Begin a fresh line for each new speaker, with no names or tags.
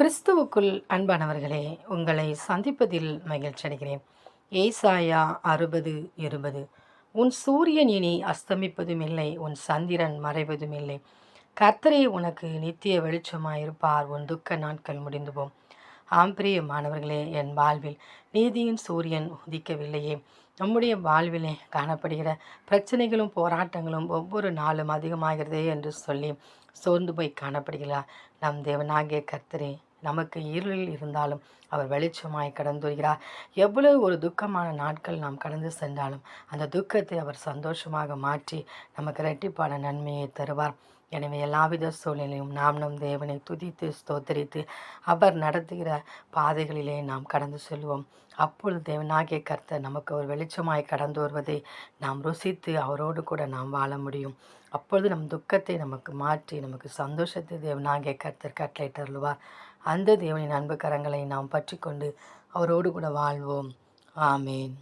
கிறிஸ்துவுக்குள் அன்பானவர்களே உங்களை சந்திப்பதில் மகிழ்ச்சி அடைகிறேன். ஏசாயா அறுபது இருபது. உன் சூரியன் இனி அஸ்தமிப்பதும் இல்லை உன் சந்திரன் மறைவதும் இல்லை கர்த்தரே உனக்கு நித்திய வெளிச்சமாயிருப்பார் உன் துக்க நாட்கள் முடிந்து போம் ஆம் மாணவர்களே என் வாழ்வில் நீதியின் சூரியன் உதிக்கவில்லையே. நம்முடைய வாழ்விலே காணப்படுகிற பிரச்சனைகளும் போராட்டங்களும் ஒவ்வொரு நாளும் அதிகமாகிறதே என்று சொல்லி சோர்ந்து போய் காணப்படுகிறார். நம் தேவனாகிய கர்த்தரே நமக்கு இருளில் இருந்தாலும் அவர் வெளிச்சமாய் கடந்து வருகிறார் எவ்வளவு ஒரு துக்கமான நாட்கள் நாம் கடந்து சென்றாலும் அந்த துக்கத்தை அவர் சந்தோஷமாக மாற்றி நமக்கு இரட்டிப்பான நன்மையை தருவார். எனவே எல்லாவித சூழ்நிலையும் நாம் நம் தேவனை துதித்து ஸ்தோத்தரித்து அவர் நடத்துகிற பாதைகளிலே நாம் கடந்து செல்வோம். அப்பொழுது தேவனாகிய கர்த்தர் நமக்கு ஒரு வெளிச்சமாய் கடந்து வருவதை நாம் ருசித்து அவரோடு கூட நாம் வாழ முடியும். அப்பொழுது நம் துக்கத்தை நமக்கு மாற்றி நமக்கு சந்தோஷத்தை தேவனாகிய கர்த்தர் கட்டளை தருவார் அந்த தேவனின் அன்பு கரங்களை நாம் பற்றி கொண்டு அவரோடு கூட வாழ்வோம். ஆமேன்.